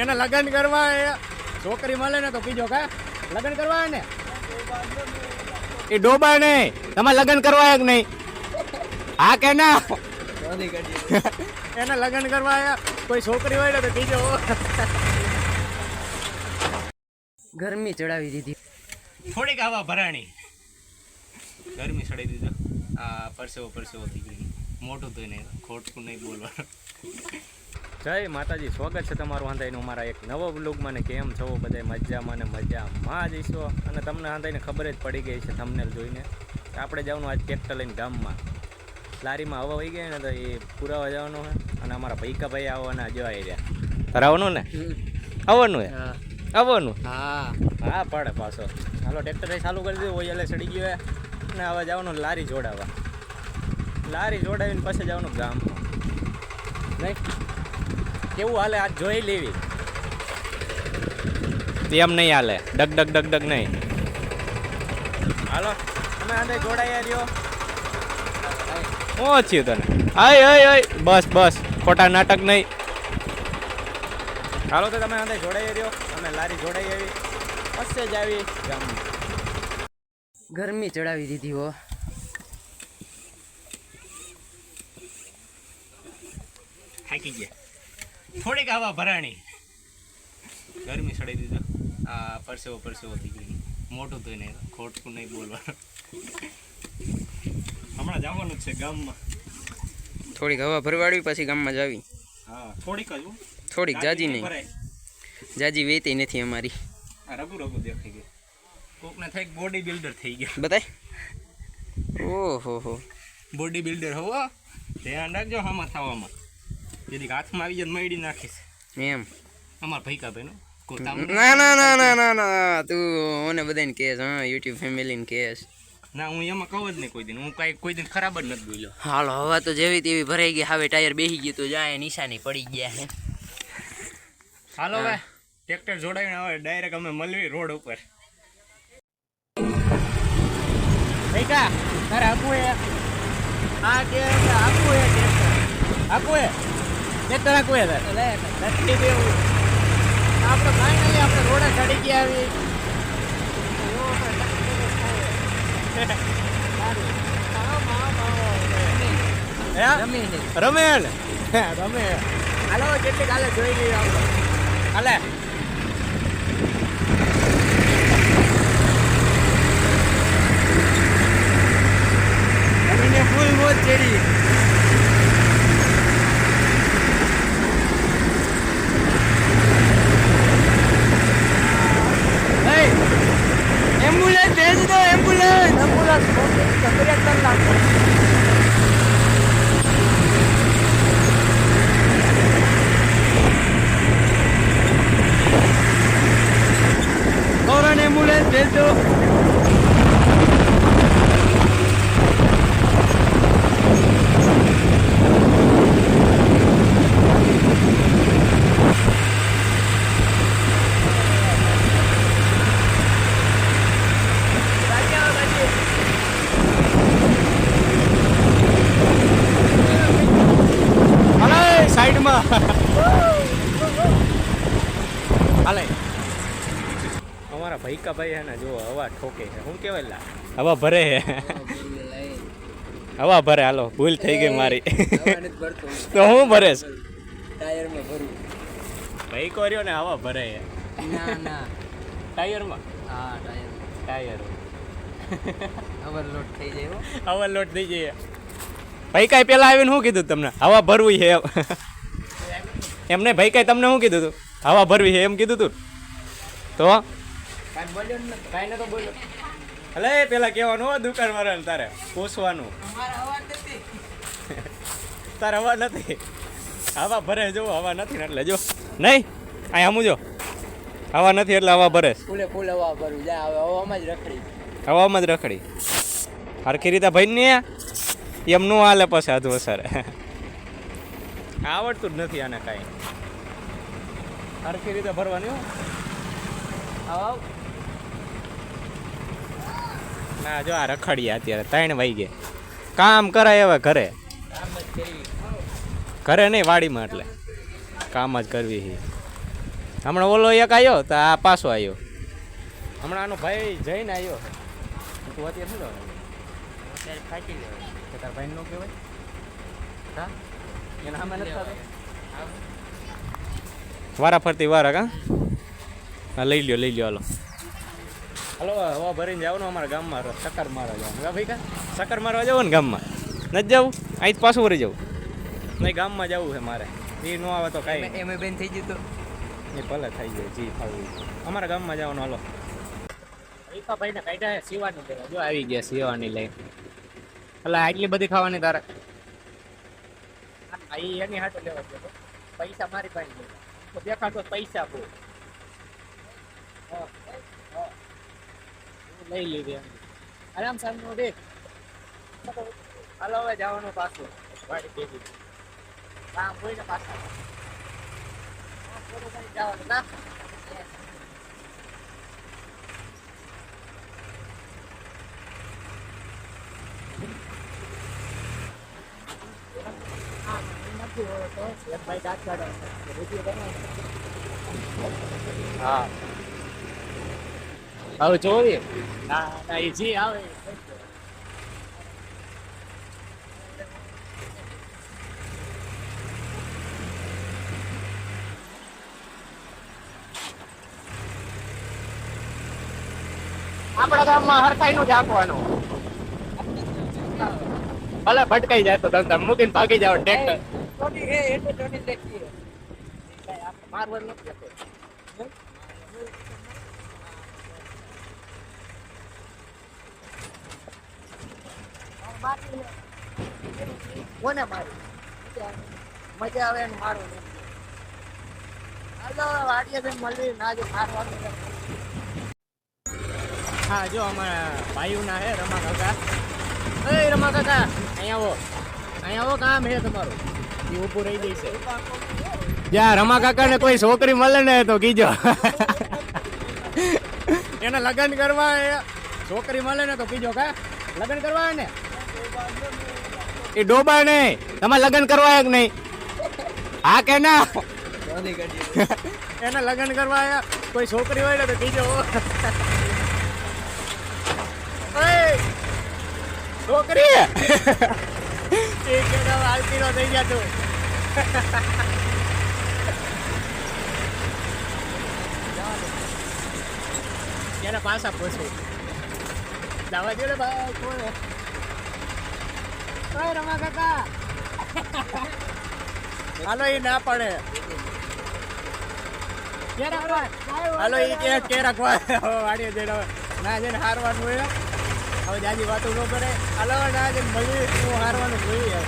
એને લગ્ન કરવા એ છોકરી મળે ને તો કીજો કા? લગ્ન કરવા ને એ ડોબા ને. તમારે લગ્ન કરવા કે નહીં. હા કે ના? એને લગ્ન કરવા આયા કોઈ છોકરી હોય ને તો કીજો ગરમી ચડાવી દીધી. થોડીક આવા ભરાણી. ગરમી ચડાવી દીધો. આ પરસેવો પરસેવો થઈ ગયો. મોટું તો નહીં ખોટું નહીં બોલવાનું. જય માતાજી સ્વાગત છે તમારું હાંધાઈનું મારા એક નવો બ્લોગમાં ને કેમ છો બધા મજામાં ને મજામાં જઈશો અને તમને હાંધાઈને ખબર જ પડી ગઈ છે તમને જોઈને. આપણે જવાનું આજ ટ્રેક્ટર લઈને ગામમાં. લારીમાં હવા વહી ગઈ ને તો એ પુરાવા જવાનું છે અને અમારા ભૈકા ભાઈ આવવાના જો આવી રહ્યા. ધરાવવાનું ને? આવવાનું હે? આવવાનું? હા. હા પડે પાછો. ચાલો ટ્રેક્ટર ચાલુ કરી દીધું ઓયલે સડી ગયો. અને હવે જવાનું લારી જોડાવા. લારી જોડાવીને પછી જવાનું ગામમાં. નહીં? કેવું હાલે? આ જોઈ લેવી. એમ નહીં હાલે. ડગ ડગ ડગ ડગ નહીં. હાલો તમે આને જોડાયા રહ્યો. હું થયું તને? આય આય આય. બસ બસ. ખોટા નાટક નહીં. હાલો તો તમે આને જોડાઈ રહ્યો. અમે લારી જોડાઈ આવી. પછી જ આવી. ગરમી ચડાવી દીધી હો. થાકી ગયા. થોડીક આવા ભરાણી. ગરમી સડી દીધો. આ પરસેવો પરસેવો થઈ ગયો મોટું તો નહીં ખોટું નહીં બોલવાનું. હમણાં જવાનું છે ગામમાં. થોડીક હવા ભરવાડવી પછી ગામમાં જાવી હા થોડીક જ થોડીક જાજી નહીં. જાજી વેતી નથી અમારી. આ રઘુ રઘુ દેખાઈ ગઈ. કોકને થઈ બોડી બિલ્ડર થઈ ગયો. બતાય ઓહો હો. બોડી બિલ્ડર હોવો ધ્યાન રાખજો હામાં થવામાં. જેથી હાથમાં આવી જાય મળી નાખીશ. એમ. અમારા ભૈકા ભાઈનો ના ના ના ના ના ના તું મને બધાને કહેશ હા યુટ્યુબ ફેમિલીને કહેશ. ના હું એમાં કહું જ નહીં કોઈ દિન. હું કાંઈ કોઈ દિન ખરાબ જ નથી બોલ્યો. હાલો હવા તો જેવી તેવી ભરાઈ ગઈ હવે ટાયર બેસી ગયું તો જાય નિશાની પડી ગયા હે હાલો હવે ટ્રેક્ટર જોડાવીને હવે ડાયરેક્ટ અમે મળવી રોડ ઉપર. ભૈકા તારે આપવું એ આ કે આપવું એ આપવું હે? ટ્રેક્ટર આપવું હે નથી દેવું. આપણે ફાઇનલી આપણે રોડે ચડી ગયા આવી રમી છે રમે ને રમે હાલો કેટલી કાલે જોઈ લઈએ આપણે. હાલે રમીને ફૂલ મોજ ચડી એમ્બ્યુલન્સ ભેજ દો એમ્બ્યુલન્સ એમ્બ્યુલન્સ કમ્પ્લીટ કરી નાખો ફોરન એમ્બ્યુલન્સ ભેજ દો હાલે સાઈડમાં હાલે અમારા ભૈકા ભાઈ હે ને જો હવા ઠોકે છે. શું કહેવાય લા? હવા ભરે હે. હવા ભરે હાલો ભૂલ થઈ ગઈ મારી. તો હું ભરેશ ટાયરમાં ભરું ભૈકો રહ્યો ને હવા ભરે હે ના ના. ટાયરમાં? હા ટાયર. ટાયર. ઓવરલોડ થઈ જાય લોટ થઈ જાય. કાંઈ પેલા આવીને શું કીધું તમને? હવા ભરવી છે એમ. ભાઈ કાંઈ તમને શું કીધું તું? હવા ભરવી છે એમ કીધું તું? તો? કાંઈ બોલ્યો ને કાંઈ નતો બોલ્યો. અલે પેલા કહેવાનું હો દુકાન વાળાને તારે પૂછવાનું. નથી. તારે હવા નથી. હવા ભરે જો હવા નથી એટલે જો. નહીં અહીં હમું જો. હવા નથી એટલે હવા ભરે. ફૂલે ફૂલ હવા ભરું. જાય હવે હવામાં જ રખડી. હવામાં જ રખડી. હરખી રીતે ભાઈ ને એમ નું હાલે પછી અધુ અસર આવડતું જ નથી આને કાંઈ. હરખી રીતે ભરવાની હો. હવા ના જો આ રખડીયા અત્યારે ત્રણ વાગે. કામ કરાય હવે ઘરે. ઘરે નહીં વાડીમાં એટલે. કામ જ કરવી છે. હમણાં ઓલો એક આવ્યો તો આ પાછો આવ્યો હમણાં આનો ભાઈ જઈને આવ્યો તું અત્યારે શું અત્યારે ફાટી લેવાય તારા ભાઈ નો કહેવાય? હા? એના સામે નથી વારા ફરતી વારા કા? લઈ લ્યો લઈ લ્યો હાલો. હાલો હવા ભરીને જવાનું અમારા ગામમાં સકર મારવા જવાનું. કા ભાઈ કા સકર મારવા જવું ને ગામમાં. નથી જવું? અહીં પાછું વળી જવું નહીં ગામમાં જવું છે મારે. એ ન આવે તો કાંઈ. એમ બેન થઈ ગયું તો. એ ભલે થઈ જાય જી ફાવી અમારા ગામમાં જવાનું હલો. ભાઈ ને કાઢ્યા સીવાની લેવા જો આવી ગયા સીવાની લઈ. એટલે આટલી બધી ખાવાની તારે. એની હાટે લેવા ગયો પૈસા મારી પાસે દેખાતો દેખાડતો પૈસા બહુ હા. લઈ લીધી. આરામ સામનો દેખ હાલો, હવે જવાનું પાછું. વાડી ભેગી. કામ હોય ને પાછા. જવાનું. ના. હા. હવે જોવી ના ના એ જી આવે. આપણા ગામમાં હરખાઈ નું ઢાંકવાનું ભલે ભટકાઈ જાય તો ધંધા મૂકીને ભાગી જાવ ટ્રેક્ટર. મારવાનું નથી જતો. કોને માર્યું મજા આવે ને મારો ના હા, જો અમારા ભાઈઓના હે, રમા કાકા. એ રમા કાકા અહીંયા આવો. અહીંયા આવો, કામ હે તમારું. એ ઊભું રહી જશે જ્યાં રમા કાકાને કોઈ છોકરી મળે ને તો કીજો. એને લગ્ન કરવા છોકરી મળે ને તો કીજો કા. લગ્ન કરવા ને એ ડોબા નહીં તમારે લગ્ન કરવા કે નહીં? હા કે ના? એના લગ્ન કરવા આવ્યા કોઈ છોકરી હોય ને તો કીજો. છોકરી? નો થઈ ગયા તું. એને પાછા પૂછું જવા દે ને ભાઈ? ઓય રમા કાકા હાલો એ ના પડે. હાલો એ કે કે રાખવા વાડીએ જઈને ના જઈને હારવાનું હોય. હવે જાજી વાતો ન કરે. હાલો ના જઈને મળી હું હારવાનું જોઈએ.